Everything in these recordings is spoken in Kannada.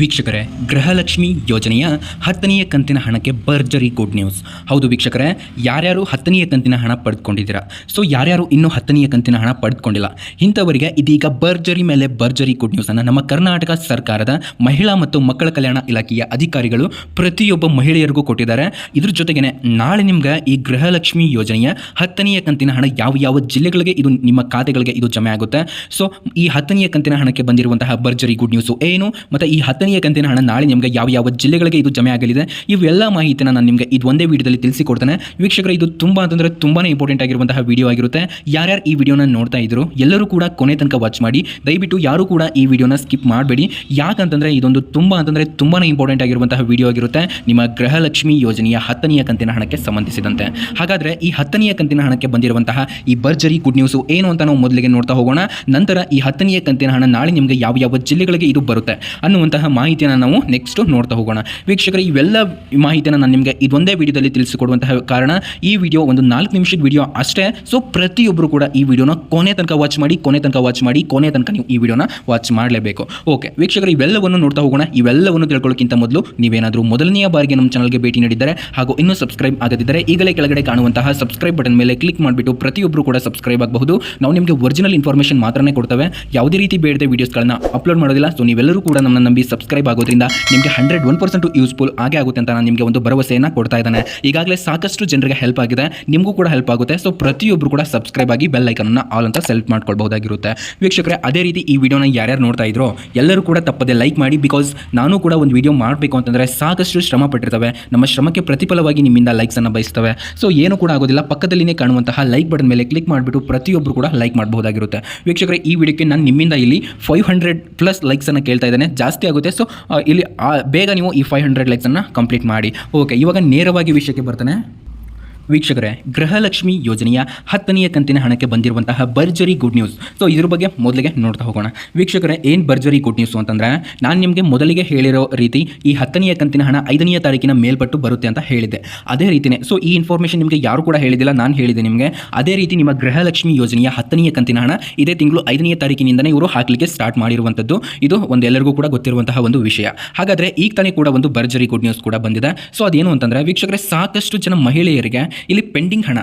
ವೀಕ್ಷಕರೇ, ಗೃಹಲಕ್ಷ್ಮಿ ಯೋಜನೆಯ ಹತ್ತನೆಯ ಕಂತಿನ ಹಣಕ್ಕೆ ಭರ್ಜರಿ ಗುಡ್ ನ್ಯೂಸ್. ಹೌದು ವೀಕ್ಷಕರೇ, ಯಾರ್ಯಾರು ಹತ್ತನೆಯ ಕಂತಿನ ಹಣ ಪಡೆದುಕೊಂಡಿದ್ದೀರಾ ಸೊ ಯಾರ್ಯಾರು ಇನ್ನೂ ಹತ್ತನೆಯ ಕಂತಿನ ಹಣ ಪಡೆದುಕೊಂಡಿಲ್ಲ ಇಂಥವರಿಗೆ ಇದೀಗ ಭರ್ಜರಿ ಮೇಲೆ ಭರ್ಜರಿ ಗುಡ್ ನ್ಯೂಸನ್ನು ನಮ್ಮ ಕರ್ನಾಟಕ ಸರ್ಕಾರದ ಮಹಿಳಾ ಮತ್ತು ಮಕ್ಕಳ ಕಲ್ಯಾಣ ಇಲಾಖೆಯ ಅಧಿಕಾರಿಗಳು ಪ್ರತಿಯೊಬ್ಬ ಮಹಿಳೆಯರಿಗೂ ಕೊಟ್ಟಿದ್ದಾರೆ. ಇದ್ರ ಜೊತೆಗೇನೆ, ನಾಳೆ ನಿಮ್ಗೆ ಈ ಗೃಹಲಕ್ಷ್ಮಿ ಯೋಜನೆಯ ಹತ್ತನೆಯ ಕಂತಿನ ಹಣ ಯಾವ ಯಾವ ಜಿಲ್ಲೆಗಳಿಗೆ ಇದು ನಿಮ್ಮ ಖಾತೆಗಳಿಗೆ ಇದು ಜಮೆ ಆಗುತ್ತೆ? ಸೊ ಈ ಹತ್ತನೆಯ ಕಂತಿನ ಹಣಕ್ಕೆ ಬಂದಿರುವಂತಹ ಭರ್ಜರಿ ಗುಡ್ ನ್ಯೂಸು ಏನು? ಮತ್ತು ಈ ಹತ್ತನೆಯ ಕಂತಿನ ಹಣ ನಾಳೆ ನಿಮಗೆ ಯಾವ ಯಾವ ಜಿಲ್ಲೆಗಳಿಗೆ ಇದು ಜಮೆ ಆಗಲಿದೆ, ಇವೆಲ್ಲ ಮಾಹಿತಿನ ನಾನು ನಿಮಗೆ ಇದು ಒಂದೇ ವಿಡಿಯೋದಲ್ಲಿ ತಿಳಿಸಿಕೊಡ್ತೇನೆ. ವೀಕ್ಷಕರು, ಇದು ತುಂಬ ಅಂತಂದರೆ ತುಂಬಾ ಇಂಪಾರ್ಟೆಂಟ್ ಆಗಿರುವಂತಹ ವಿಡಿಯೋ ಆಗಿರುತ್ತೆ. ಯಾರ್ಯಾರು ಈ ವಿಡಿಯೋನ ನೋಡ್ತಾ ಇದ್ರು ಎಲ್ಲರೂ ಕೂಡ ಕೊನೆ ತನಕ ವಾಚ್ ಮಾಡಿ. ದಯವಿಟ್ಟು ಯಾರು ಕೂಡ ಈ ವಿಡಿಯೋನ ಸ್ಕಿಪ್ ಮಾಡಬೇಡಿ. ಯಾಕಂತಂದರೆ ಇದೊಂದು ತುಂಬ ಅಂತಂದರೆ ತುಂಬಾ ಇಂಪಾರ್ಟೆಂಟ್ ಆಗಿರುವಂತಹ ವಿಡಿಯೋ ಆಗಿರುತ್ತೆ. ನಿಮ್ಮ ಗೃಹಲಕ್ಷ್ಮಿ ಯೋಜನೆಯ ಹತ್ತನೆಯ ಕಂತಿನ ಹಣಕ್ಕೆ ಸಂಬಂಧಿಸಿದಂತೆ. ಹಾಗಾದರೆ ಈ ಹತ್ತನೆಯ ಕಂತಿನ ಹಣಕ್ಕೆ ಬಂದಿರುವಂತಹ ಈ ಭರ್ಜರಿ ಗುಡ್ ನ್ಯೂಸು ಏನು ಅಂತ ನಾವು ಮೊದಲಿಗೆ ನೋಡ್ತಾ ಹೋಗೋಣ. ನಂತರ ಈ ಹತ್ತನೆಯ ಕಂತಿನ ಹಣ ನಾಳೆ ನಿಮಗೆ ಯಾವ ಯಾವ ಜಿಲ್ಲೆಗಳಿಗೆ ಇದು ಬರುತ್ತೆ ಅನ್ನುವಂತಹ ಮಾಹಿತಿಯನ್ನು ನಾವು ನೆಕ್ಸ್ಟ್ ನೋಡ್ತಾ ಹೋಗೋಣ. ವೀಕ್ಷಕರು, ಇವೆಲ್ಲ ಮಾಹಿತಿಯನ್ನು ನಾನು ನಿಮಗೆ ಇದೊಂದೇ ವಿಡಿಯೋದಲ್ಲಿ ತಿಳಿಸಿಕೊಡುವಂತಹ ಕಾರಣ, ಈ ವಿಡಿಯೋ ಒಂದು ನಾಲ್ಕು ನಿಮಿಷದ ವಿಡಿಯೋ ಅಷ್ಟೇ. ಸೊ ಪ್ರತಿಯೊಬ್ಬರು ಕೂಡ ಈ ವಿಡಿಯೋನ ಕೊನೆ ತನಕ ವಾಚ್ ಮಾಡಿ, ಕೊನೆ ತನಕ ವಾಚ್ ಮಾಡಿ, ಕೊನೆ ತನಕ ನೀವು ಈ ವಿಡಿಯೋನ ವಾಚ್ ಮಾಡಲೇಬೇಕು. ಓಕೆ ವೀಕ್ಷಕರು, ಇವೆಲ್ಲವನ್ನು ನೋಡ್ತಾ ಹೋಗೋಣ. ಇವೆಲ್ಲವನ್ನು ತಿಳ್ಕೊಳ್ಳೋಕ್ಕಿಂತ ಮೊದಲು ನೀವೇನಾದರೂ ಮೊದಲನೆಯ ಬಾರಿಗೆ ನಮ್ಮ ಚಾನಲ್ಗೆ ಭೇಟಿ ನೀಡಿದ್ದಾರೆ ಹಾಗೂ ಇನ್ನೂ ಸಬ್ಸ್ಕ್ರೈಬ್ ಆಗದಿದ್ದರೆ ಈಗಲೇ ಕೆಳಗಡೆ ಕಾಣುವಂತಹ ಸಬ್ಸ್ಕ್ರೈಬ್ ಬಟನ್ ಮೇಲೆ ಕ್ಲಿಕ್ ಮಾಡಿಬಿಟ್ಟು ಪ್ರತಿಯೊಬ್ಬರು ಕೂಡ ಸಬ್ಸ್ಕ್ರೈಬ್ ಆಗಬಹುದು. ನಾವು ನಿಮಗೆ ಒರಿಜಿನಲ್ ಇನ್ಫಾರ್ಮೇಷನ್ ಮಾತ್ರನೇ ಕೊಡ್ತೇವೆ. ಯಾವುದೇ ರೀತಿ ಬೇಡದೆ ವೀಡಿಯೋಸ್ಗಳನ್ನ ಅಪ್ಲೋಡ್ ಮಾಡೋದಿಲ್ಲ. ಸೊ ನೀವೆಲ್ಲರೂ ಕೂಡ ನಮ್ಮನ್ನು ನಂಬಿ ಸಬ್ಸ್ಕ್ರೈಬ್ ಆಗೋದ್ರಿಂದ ನಿಮಗೆ ಹಂಡ್ರೆಡ್ ಒನ್ ಪರ್ಸೆಂಟ್ ಯೂಸ್ಫುಲ್ ಆಗೇ ಆಗುತ್ತೆ ಅಂತ ನಾನು ನಿಮಗೆ ಒಂದು ಭರವಸೆಯನ್ನು ಕೊಡ್ತಾ ಇದ್ದಾನೆ. ಈಗಾಗಲೇ ಸಾಕಷ್ಟು ಜನರಿಗೆ ಹೆಲ್ಪ್ ಆಗಿದೆ. ನಿಮಗೂ ಕೂಡ ಹೆಲ್ಪ್ ಆಗುತ್ತೆ. ಸೊ ಪ್ರತಿಯೊಬ್ಬರು ಕೂಡ ಸಬ್ಸ್ಕ್ರೈಬ್ ಆಗಿ ಬೆಲ್ ಐಕನನ್ನು ಆಲ್ ಅಂತ ಸೆಲೆಕ್ಟ್ ಮಾಡ್ಕೊಳ್ಬಹುದಾಗಿರುತ್ತೆ. ವೀಕ್ಷಕರೇ, ಅದೇ ರೀತಿ ಈ ವಿಡಿಯೋನ ಯಾರ್ಯಾರು ನೋಡ್ತಾ ಇದ್ರು, ಎಲ್ಲರೂ ಕೂಡ ತಪ್ಪದೆ ಲೈಕ್ ಮಾಡಿ ಬಿಕಾಸ್ ನಾನು ಕೂಡ ಒಂದು ವಿಡಿಯೋ ಮಾಡಬೇಕು ಅಂತಂದರೆ ಸಾಕಷ್ಟು ಶ್ರಮ ಪಟ್ಟಿರ್ತವೆ. ನಮ್ಮ ಶ್ರಮಕ್ಕೆ ಪ್ರತಿಫಲವಾಗಿ ನಿಮ್ಮಿಂದ ಲೈಕ್ಸನ್ನು ಬಯಸ್ತವೆ. ಸೊ ಏನು ಕೂಡ ಆಗೋದಿಲ್ಲ. ಪಕ್ಕದಲ್ಲಿನೇ ಕಾಣುವಂತಹ ಲೈಕ್ ಬಟನ್ ಮೇಲೆ ಕ್ಲಿಕ್ ಮಾಡಿಬಿಟ್ಟು ಪ್ರತಿಯೊಬ್ಬರು ಕೂಡ ಲೈಕ್ ಮಾಡಬಹುದಾಗಿರುತ್ತೆ. ವೀಕ್ಷಕರೇ, ಈ ವಿಡಿಯೋಕ್ಕೆ ನಾನು ನಿಮ್ಮಿಂದ ಇಲ್ಲಿ ಫೈವ್ ಹಂಡ್ರೆಡ್ ಪ್ಲಸ್ ಲೈಕ್ಸನ್ನು ಕೇಳ್ತಾ ಇದ್ದೇನೆ. ಜಾಸ್ತಿ ಆಗುತ್ತೆ. ಸೊ ಇಲ್ಲಿ ಬೇಗ ನೀವು ಈ ಫೈವ್ ಹಂಡ್ರೆಡ್ ಲೈಕ್ಸನ್ನು ಕಂಪ್ಲೀಟ್ ಮಾಡಿ. ಓಕೆ ಇವಾಗ ನೇರವಾಗಿ ವಿಷಯಕ್ಕೆ ಬರ್ತಾನೆ. ವೀಕ್ಷಕರೇ, ಗೃಹಲಕ್ಷ್ಮಿ ಯೋಜನೆಯ ಹತ್ತನೆಯ ಕಂತಿನ ಹಣಕ್ಕೆ ಬಂದಿರುವಂತಹ ಭರ್ಜರಿ ಗುಡ್ ನ್ಯೂಸ್ ಸೊ ಇದ್ರ ಬಗ್ಗೆ ಮೊದಲಿಗೆ ನೋಡ್ತಾ ಹೋಗೋಣ. ವೀಕ್ಷಕರೇ, ಏನು ಭರ್ಜರಿ ಗುಡ್ ನ್ಯೂಸ್ ಅಂತಂದ್ರೆ, ನಾನು ನಿಮಗೆ ಮೊದಲಿಗೆ ಹೇಳಿರೋ ರೀತಿ ಈ ಹತ್ತನೆಯ ಕಂತಿನ ಹಣ ಐದನೆಯ ತಾರೀಕಿನ ಮೇಲ್ಪಟ್ಟು ಬರುತ್ತೆ ಅಂತ ಹೇಳಿದೆ ಅದೇ ರೀತಿನೇ ಸೊ ಈ ಇನ್ಫಾರ್ಮೇಷನ್ ನಿಮಗೆ ಯಾರು ಕೂಡ ಹೇಳಿದಿಲ್ಲ ನಾನು ಹೇಳಿದೆ ನಿಮಗೆ. ಅದೇ ರೀತಿ ನಿಮ್ಮ ಗೃಹಲಕ್ಷ್ಮಿ ಯೋಜನೆಯ ಹತ್ತನೆಯ ಕಂತಿನ ಹಣ ಇದೇ ತಿಂಗಳು ಐದನೆಯ ತಾರೀಕಿನಿಂದನೇ ಇವರು ಹಾಕಲಿಕ್ಕೆ ಸ್ಟಾರ್ಟ್ ಮಾಡಿರುವಂಥದ್ದು ಇದು ಒಂದು ಎಲ್ಲರಿಗೂ ಕೂಡ ಗೊತ್ತಿರುವಂತಹ ಒಂದು ವಿಷಯ. ಹಾಗಾದರೆ, ಈಗ ತಾನೇ ಕೂಡ ಒಂದು ಭರ್ಜರಿ ಗುಡ್ ನ್ಯೂಸ್ ಕೂಡ ಬಂದಿದೆ. ಸೊ ಅದೇನು ಅಂತಂದರೆ, ವೀಕ್ಷಕರೇ, ಸಾಕಷ್ಟು ಜನ ಮಹಿಳೆಯರಿಗೆ ಇಲ್ಲಿ ಪೆಂಡಿಂಗ್ ಹಣ.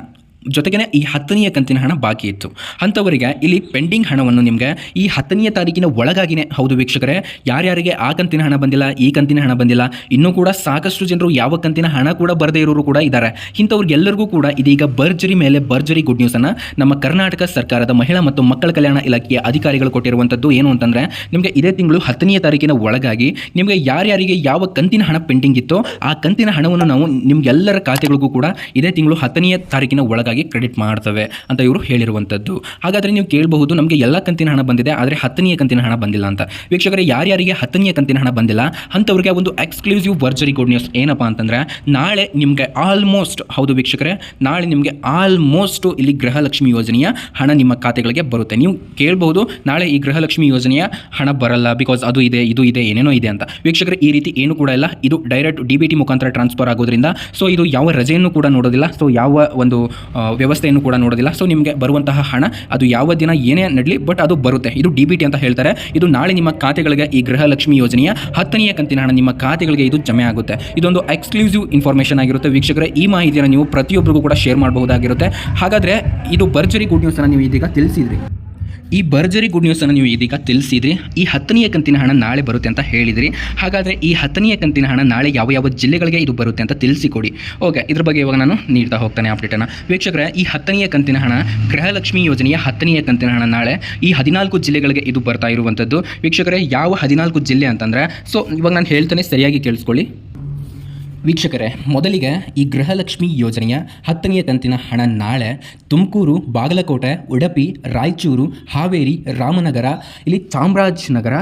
ಜೊತೆಗೇ ಈ ಹತ್ತನೆಯ ಕಂತಿನ ಹಣ ಬಾಕಿ ಇತ್ತು. ಅಂಥವರಿಗೆ ಇಲ್ಲಿ ಪೆಂಡಿಂಗ್ ಹಣವನ್ನು ನಿಮಗೆ ಈ ಹತ್ತನೆಯ ತಾರೀಕಿನ ಒಳಗಾಗಿನೇ ಹೌದು ವೀಕ್ಷಕರೇ. ಯಾರ್ಯಾರಿಗೆ ಆ ಕಂತಿನ ಹಣ ಬಂದಿಲ್ಲ, ಈ ಕಂತಿನ ಹಣ ಬಂದಿಲ್ಲ, ಇನ್ನೂ ಕೂಡ ಸಾಕಷ್ಟು ಜನರು ಯಾವ ಕಂತಿನ ಹಣ ಕೂಡ ಬರದೇ ಇರೋರು ಕೂಡ ಇದ್ದಾರೆ. ಇಂಥವ್ರಿಗೆಲ್ಲರಿಗೂ ಕೂಡ ಇದೀಗ ಭರ್ಜರಿ ಮೇಲೆ ಭರ್ಜರಿ ಗುಡ್ ನ್ಯೂಸನ್ನು ನಮ್ಮ ಕರ್ನಾಟಕ ಸರ್ಕಾರದ ಮಹಿಳಾ ಮತ್ತು ಮಕ್ಕಳ ಕಲ್ಯಾಣ ಇಲಾಖೆಯ ಅಧಿಕಾರಿಗಳು ಕೊಟ್ಟಿರುವಂಥದ್ದು ಏನು ಅಂತಂದರೆ, ನಿಮಗೆ ಇದೇ ತಿಂಗಳು ಹತ್ತನೆಯ ತಾರೀಕಿನ ಒಳಗಾಗಿ ನಿಮಗೆ ಯಾರ್ಯಾರಿಗೆ ಯಾವ ಕಂತಿನ ಹಣ ಪೆಂಡಿಂಗ್ ಇತ್ತೋ ಆ ಕಂತಿನ ಹಣವನ್ನು ನಾವು ನಿಮ್ಗೆಲ್ಲರ ಖಾತೆಗಳಿಗೂ ಕೂಡ ಇದೇ ತಿಂಗಳು ಹತ್ತನೆಯ ತಾರೀಕಿನ ಒಳಗಾಗಿ ಕ್ರೆಡಿಟ್ ಮಾಡ್ತವೆ ಅಂತ ಇವರು ಹೇಳಿರುವಂಥದ್ದು. ಹಾಗಾದರೆ ನೀವು ಕೇಳಬಹುದು, ನಮಗೆ ಎಲ್ಲ ಕಂತಿನ ಹಣ ಬಂದಿದೆ, ಆದರೆ ಹತ್ತನೆಯ ಕಂತಿನ ಹಣ ಬಂದಿಲ್ಲ ಅಂತ. ವೀಕ್ಷಕರೇ, ಯಾರ್ಯಾರಿಗೆ ಹತ್ತನೆಯ ಕಂತಿನ ಹಣ ಬಂದಿಲ್ಲ, ಅಂಥವ್ರಿಗೆ ಒಂದು ಎಕ್ಸ್ಕ್ಲೂಸಿವ್ ವರ್ಜರಿ ಗುಡ್ ನ್ಯೂಸ್ ಏನಪ್ಪ ಅಂತಂದರೆ, ನಾಳೆ ನಿಮಗೆ ಆಲ್ಮೋಸ್ಟ್ ಹೌದು ವೀಕ್ಷಕರೇ, ನಾಳೆ ನಿಮಗೆ ಆಲ್ಮೋಸ್ಟ್ ಇಲ್ಲಿ ಗೃಹಲಕ್ಷ್ಮಿ ಯೋಜನೆಯ ಹಣ ನಿಮ್ಮ ಖಾತೆಗಳಿಗೆ ಬರುತ್ತೆ. ನೀವು ಕೇಳಬಹುದು, ನಾಳೆ ಈ ಗೃಹಲಕ್ಷ್ಮಿ ಯೋಜನೆಯ ಹಣ ಬರಲ್ಲ ಬಿಕಾಸ್ ಅದು ಇದೆ, ಇದು ಇದೆ, ಏನೇನೋ ಇದೆ ಅಂತ. ವೀಕ್ಷಕರೇ, ಈ ರೀತಿ ಏನು ಕೂಡ ಇಲ್ಲ. ಇದು ಡೈರೆಕ್ಟ್ ಡಿ ಬಿ ಟಿ ಮುಖಾಂತರ ಟ್ರಾನ್ಸ್ಫರ್ ಆಗೋದ್ರಿಂದ ಸೊ ಇದು ಯಾವ ರಜೆಯನ್ನು ಕೂಡ ನೋಡೋದಿಲ್ಲ. ಸೊ ಯಾವ ಒಂದು ವ್ಯವಸ್ಥೆಯನ್ನು ಕೂಡ ನೋಡೋದಿಲ್ಲ. ಸೊ ನಿಮಗೆ ಬರುವಂತಹ ಹಣ, ಅದು ಯಾವ ದಿನ ಏನೇ ನಡಲಿ ಬಟ್ ಅದು ಬರುತ್ತೆ. ಇದು ಡಿ ಅಂತ ಹೇಳ್ತಾರೆ. ಇದು ನಾಳೆ ನಿಮ್ಮ ಖಾತೆಗಳಿಗೆ ಈ ಗೃಹಲಕ್ಷ್ಮಿ ಯೋಜನೆಯ ಹತ್ತನೆಯ ಕಂತಿನ ಹಣ ನಿಮ್ಮ ಖಾತೆಗಳಿಗೆ ಇದು ಜಮೆ ಆಗುತ್ತೆ. ಇದೊಂದು ಎಕ್ಸ್ಕ್ಲೂಸಿವ್ ಇನ್ಫಾರ್ಮೇಷನ್ ಆಗಿರುತ್ತೆ. ವೀಕ್ಷಕರೇ, ಈ ಮಾಹಿತಿಯನ್ನು ನೀವು ಪ್ರತಿಯೊಬ್ಬರಿಗೂ ಕೂಡ ಶೇರ್ ಮಾಡಬಹುದಾಗಿರುತ್ತೆ. ಹಾಗಾದರೆ, ಇದು ಭರ್ಜರಿ ಗುಡ್ ನ್ಯೂಸನ್ನು ನೀವು ಇದೀಗ ತಿಳಿಸಿದ್ರಿ. ಈ ಭರ್ಜರಿ ಗುಡ್ ನ್ಯೂಸನ್ನು ನೀವು ಇದೀಗ ತಿಳಿಸಿದ್ರಿ. ಈ ಹತ್ತನೆಯ ಕಂತಿನ ಹಣ ನಾಳೆ ಬರುತ್ತೆ ಅಂತ ಹೇಳಿದ್ರಿ. ಹಾಗಾದರೆ ಈ ಹತ್ತನೆಯ ಕಂತಿನ ಹಣ ನಾಳೆ ಯಾವ ಯಾವ ಜಿಲ್ಲೆಗಳಿಗೆ ಇದು ಬರುತ್ತೆ ಅಂತ ತಿಳಿಸಿಕೊಡಿ. ಓಕೆ ಇದ್ರ ಬಗ್ಗೆ ಇವಾಗ ನಾನು ನೀಡ್ತಾ ಹೋಗ್ತಾನೆ ಅಪ್ಡೇಟನ್ನು ವೀಕ್ಷಕರೇ, ಈ ಹತ್ತನೆಯ ಕಂತಿನ ಹಣ ಗೃಹಲಕ್ಷ್ಮಿ ಯೋಜನೆಯ ಹತ್ತನೆಯ ಕಂತಿನ ಹಣ ನಾಳೆ ಈ ಹದಿನಾಲ್ಕು ಜಿಲ್ಲೆಗಳಿಗೆ ಇದು ಬರ್ತಾ ಇರುವಂಥದ್ದು ವೀಕ್ಷಕರೇ, ಯಾವ ಹದಿನಾಲ್ಕು ಜಿಲ್ಲೆ ಅಂತಂದರೆ ಸೊ ಇವಾಗ ನಾನು ಹೇಳ್ತಾನೆ, ಸರಿಯಾಗಿ ಕೇಳಿಸ್ಕೊಳ್ಳಿ. ವೀಕ್ಷಕರೇ, ಮೊದಲಿಗೆ ಈ ಗೃಹಲಕ್ಷ್ಮಿ ಯೋಜನೆಯ ಹತ್ತನೆಯ ಕಂತಿನ ಹಣ ನಾಳೆ ತುಮಕೂರು, ಬಾಗಲಕೋಟೆ, ಉಡುಪಿ, ರಾಯಚೂರು, ಹಾವೇರಿ, ರಾಮನಗರ, ಇಲ್ಲಿ ಚಾಮರಾಜನಗರ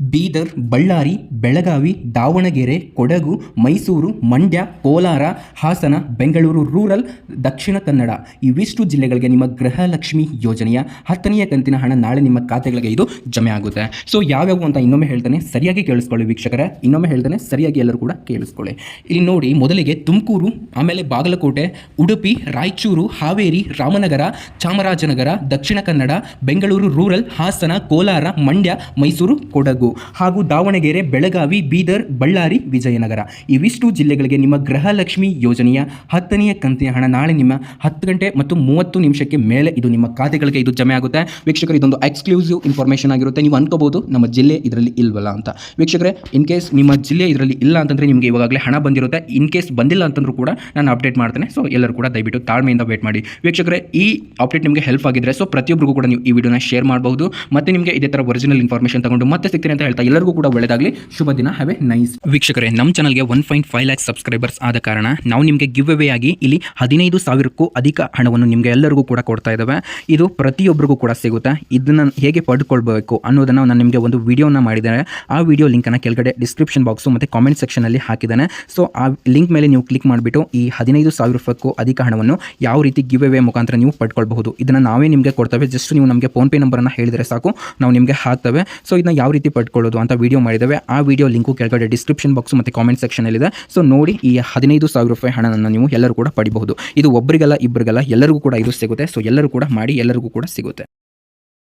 ಬೀದರ್, ಬಳ್ಳಾರಿ, ಬೆಳಗಾವಿ, ದಾವಣಗೆರೆ, ಕೊಡಗು, ಮೈಸೂರು, ಮಂಡ್ಯ, ಕೋಲಾರ, ಹಾಸನ, ಬೆಂಗಳೂರು, ರೂರಲ್, ದಕ್ಷಿಣ ಕನ್ನಡ. ಇವಿಷ್ಟು ಜಿಲ್ಲೆಗಳಿಗೆ ನಿಮ್ಮ ಗೃಹಲಕ್ಷ್ಮಿ ಯೋಜನೆಯ ಹತ್ತನೆಯ ಕಂತಿನ ಹಣ ನಾಳೆ ನಿಮ್ಮ ಖಾತೆಗಳಿಗೆ ಇದು ಜಮೆ ಆಗುತ್ತೆ. ಸೊ ಯಾವ್ಯಾವು ಅಂತ ಇನ್ನೊಮ್ಮೆ ಹೇಳ್ತಾನೆ, ಸರಿಯಾಗಿ ಕೇಳಿಸ್ಕೊಳ್ಳಿ ವೀಕ್ಷಕರ. ಇನ್ನೊಮ್ಮೆ ಹೇಳ್ತಾನೆ, ಸರಿಯಾಗಿ ಎಲ್ಲರೂ ಕೂಡ ಕೇಳಿಸ್ಕೊಳ್ಳಿ. ಇಲ್ಲಿ ನೋಡಿ, ಮೊದಲಿಗೆ ತುಮಕೂರು, ಆಮೇಲೆ ಬಾಗಲಕೋಟೆ, ಉಡುಪಿ, ರಾಯಚೂರು, ಹಾವೇರಿ, ರಾಮನಗರ, ಚಾಮರಾಜನಗರ, ದಕ್ಷಿಣ ಕನ್ನಡ, ಬೆಂಗಳೂರು, ರೂರಲ್, ಹಾಸನ, ಕೋಲಾರ, ಮಂಡ್ಯ, ಮೈಸೂರು, ಕೊಡಗು. ಹಾಗೂ ದಾವಣಗೆರೆ, ಬೆಳಗಾವಿ, ಬೀದರ್, ಬಳ್ಳಾರಿ, ವಿಜಯನಗರ. ಇವಿಷ್ಟು ಜಿಲ್ಲೆಗಳಿಗೆ ನಿಮ್ಮ ಗೃಹಲಕ್ಷ್ಮಿ ಯೋಜನೆಯ ಹತ್ತನೆಯ ಕಂತಿನ ಹಣ ನಾಳೆ ನಿಮ್ಮ ಹತ್ತು ಗಂಟೆ ಮತ್ತು ಮೂವತ್ತು ನಿಮಿಷಕ್ಕೆ ಮೇಲೆ ಇದು ನಿಮ್ಮ ಖಾತೆಗಳಿಗೆ ಇದು ಜಮೆ ಆಗುತ್ತೆ. ವೀಕ್ಷಕರು, ಇದೊಂದು ಎಕ್ಸ್ಕ್ಲೂಸಿವ್ ಇನ್ಫಾರ್ಮೇಷನ್ ಆಗಿರುತ್ತೆ. ನೀವು ಅನ್ಕೋಬಹುದು, ನಮ್ಮ ಜಿಲ್ಲೆ ಇದರಲ್ಲಿ ಇಲ್ವಲ್ಲ ಅಂತ. ವೀಕ್ಷಕರೇ ಇನ್ ಕೇಸ್ ನಿಮ್ಮ ಜಿಲ್ಲೆ ಇದರಲ್ಲಿ ಇಲ್ಲ ಅಂತಂದರೆ ನಿಮಗೆ ಇವಾಗಲೇ ಹಣ ಬಂದಿರುತ್ತೆ. ಇನ್ ಕೇಸ್ ಬಂದಿಲ್ಲ ಅಂತಂದ್ರೂ ಕೂಡ ನಾನು ಅಪ್ಡೇಟ್ ಮಾಡ್ತೇನೆ. ಸೊ ಎಲ್ಲರೂ ಕೂಡ ದಯವಿಟ್ಟು ತಾಳ್ಮೆಯಿಂದ ವೇಟ್ ಮಾಡಿ. ವೀಕ್ಷಕರೇ, ಈ ಅಪ್ಡೇಟ್ ನಿಮಗೆ ಹೆಲ್ಪ್ ಆಗಿದ್ರೆ ಸೊ ಪ್ರತಿಯೊಬ್ಬರಿಗೂ ಕೂಡ ನೀವು ಈ ವಿಡಿಯೋನ ಶೇರ್ ಮಾಡಬಹುದು. ಮತ್ತೆ ನಿಮಗೆ ಇದೇ ಥರ ಒರಿಜಿನಲ್ ಇನ್ಫಾರ್ಮೇಷನ್ ತಗೊಂಡು ಮತ್ತೆ ಸಿಗ್ತೀನಿ ಅಂತ ಹೇಳ್ತಾ ಎಲ್ಲರಿಗೂ ಕೂಡ ಒಳ್ಳೆದಾಗಲಿ. ಶುಭ ದಿನ. ಹ್ಯಾವ್ ಎ ನೈಸ್ ವೀಕ್ಷಕರೇ ನಮ್ಮ ಚಾನಲ್ಗೆ one point five lakh subscribers ಆದ ಕಾರಣ ನಾವು ನಿಮಗೆ ಗಿವ್ ಅವೇ ಆಗಿ ಇಲ್ಲಿ ಹದಿನೈದು ಸಾವಿರಕ್ಕೂ ಅಧಿಕ ಹಣವನ್ನು ನಿಮಗೆ ಎಲ್ಲರಿಗೂ ಕೂಡ ಕೊಡ್ತಾ ಇದ್ದಾವೆ ಇದು ಪ್ರತಿಯೊಬ್ಬರಿಗೂ ಕೂಡ ಸಿಗುತ್ತೆ. ಇದನ್ನು ಹೇಗೆ ಪಡ್ಕೊಳ್ಬೇಕು ಅನ್ನೋದನ್ನು ನಾನು ನಿಮಗೆ ಒಂದು ವಿಡಿಯೋನ ಮಾಡಿದ್ದೇನೆ. ಆ ವಿಡಿಯೋ ಲಿಂಕನ್ನು ಕೆಳಗಡೆ ಡಿಸ್ಕ್ರಿಪ್ಷನ್ ಬಾಕ್ಸು ಮತ್ತು ಕಾಮೆಂಟ್ ಸೆಕ್ಷನಲ್ಲಿ ಹಾಕಿದ್ದಾನೆ. ಸೊ ಆ ಲಿಂಕ್ ಮೇಲೆ ನೀವು ಕ್ಲಿಕ್ ಮಾಡಿಬಿಟ್ಟು ಈ ಹದಿನೈದು ಸಾವಿರ ರೂಪಾಯಿಗೂ ಅಧಿಕ ಹಣವನ್ನು ಯಾವ ರೀತಿ ಗಿವ್ ಅವೇ ಮುಖಾಂತರ ನೀವು ಪಡ್ಕೊಳ್ಬಹುದು ಇದನ್ನು ನಾವೇ ನಿಮಗೆ ಕೊಡ್ತೇವೆ. ಜಸ್ಟ್ ನೀವು ನಮಗೆ ಫೋನ್ಪೇ ನಂಬರನ್ನು ಹೇಳಿದರೆ ಸಾಕು. ನಾವು ನಿಮಗೆ ಹಾಕ್ತೇವೆ. ಸೊ ಇದನ್ನ ಯಾವ ರೀತಿ ಪಡ್ಕೊಳ್ಳೋದು ಅಂತ ವೀಡಿಯೋ ಮಾಡಿದ್ದೇವೆ ಆ ವಿಡಿಯೋ ಲಿಂಕು ಕೆಳಗಡೆ ಡಿಸ್ಕ್ರಿಪ್ಷನ್ ಬಾಕ್ಸ್ ಮತ್ತು ಕಾಮೆಂಟ್ ಸೆಕ್ಷನಲ್ಲಿದೆ ಸೊ ನೋಡಿ ಈ ಹದಿನೈದು ಸಾವಿರ ರೂಪಾಯಿ ಹಣವನ್ನು ನೀವು ಎಲ್ಲರೂ ಕೂಡ ಪಡಿಬಹುದು. ಇದು ಒಬ್ಬರಿಗಲ್ಲ ಇಬ್ಬರಿಗಲ್ಲ ಎಲ್ಲರಿಗೂ ಕೂಡ ಇದು ಸಿಗುತ್ತೆ. ಸೊ ಎಲ್ಲರೂ ಕೂಡ ಮಾಡಿ, ಎಲ್ಲರಿಗೂ ಕೂಡ ಸಿಗುತ್ತೆ.